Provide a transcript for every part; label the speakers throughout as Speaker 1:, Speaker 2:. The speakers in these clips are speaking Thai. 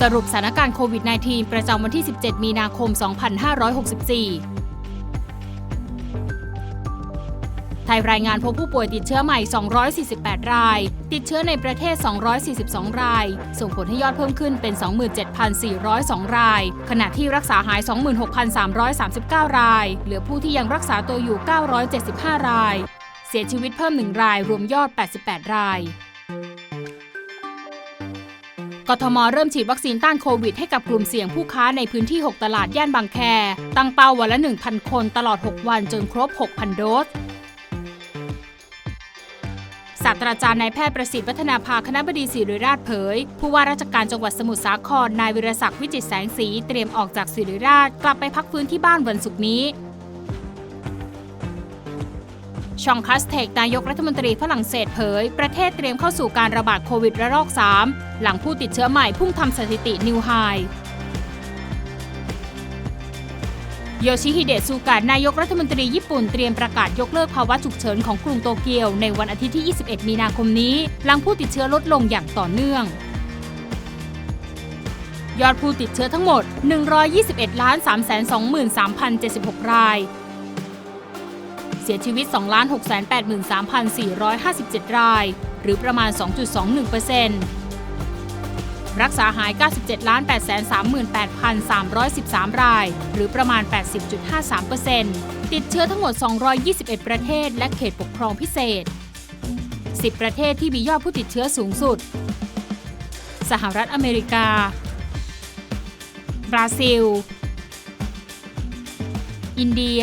Speaker 1: สรุปสถานการณ์โควิด -19 ประจำวันที่ 17 มีนาคม 2564 ไทยรายงานพบผู้ป่วยติดเชื้อใหม่ 248 ราย ติดเชื้อในประเทศ 242 ราย ส่งผลให้ยอดเพิ่มขึ้นเป็น 27,402 ราย ขณะที่รักษาหาย 26,339 ราย เหลือผู้ที่ยังรักษาตัวอยู่ 975 ราย เสียชีวิตเพิ่ม 1 ราย รวมยอด 88 ราย กทมเริ่มฉีดวัคซีนต้านโควิดให้กับกลุ่มเสี่ยงผู้ค้าในพื้นที่ 6 ตลาดย่านบางแค ตั้งเป้าวันละ 1,000 คนตลอด 6 วันจนครบ 6,000 โดสศาสตราจารย์นายแพทย์ประสิทธิ์วัฒนาภาคณะบดีศิริราชเผย ผู้ว่าราชการจังหวัดสมุทรสาครนายวิรศักดิ์วิจิตรแสงสี เตรียมออกจากศิริราชกลับไปพักฟื้นที่บ้านวันศุกร์นี้ ชองคัสเทกนายกรัฐมนตรีฝรั่งเศสเผย ประเทศเตรียมเข้าสู่การระบาดโควิดระลอก 3 หลังผู้ติดเชื้อใหม่พุ่งทำสถิตินิวไฮโยชิฮิเดะซูกะนายกรัฐมนตรีญี่ปุ่นเตรียมประกาศยกเลิกภาวะฉุกเฉินของกรุงโตเกียวในวันอาทิตย์ที่ 21 มีนาคมนี้ หลังผู้ติดเชื้อลดลงอย่างต่อเนื่อง ยอดผู้ติดเชื้อทั้งหมด 121,323,076 ราย เสียชีวิต 2 683,457 ราย หรือประมาณ 2.21%รักษาหาย 97,838,313 ราย หรือประมาณ 80.53%ติดเชื้อทั้งหมด 221 ประเทศ และเขตปกครองพิเศษ 10 ประเทศที่มียอดผู้ติดเชื้อสูงสุด สหรัฐอเมริกา บราซิล อินเดีย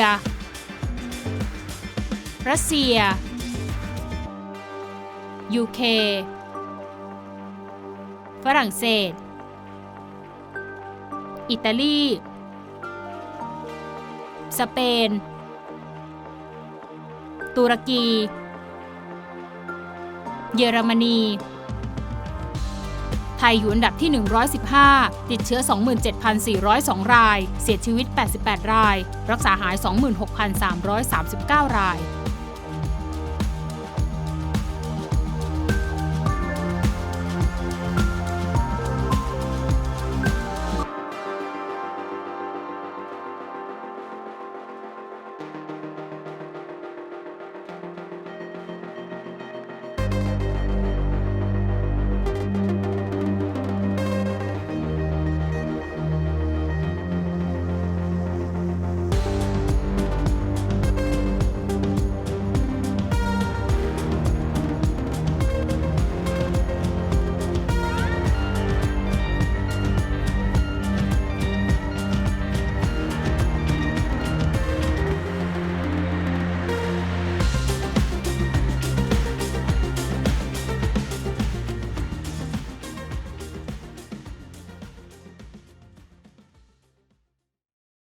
Speaker 1: รัสเซีย ยูเค ฝรั่งเศส อิตาลี สเปน ตุรกี เยอรมนี ไทยอยู่อันดับที่ 115 ติดเชื้อ 27,402 ราย เสียชีวิต 88 ราย รักษาหาย 26,339 ราย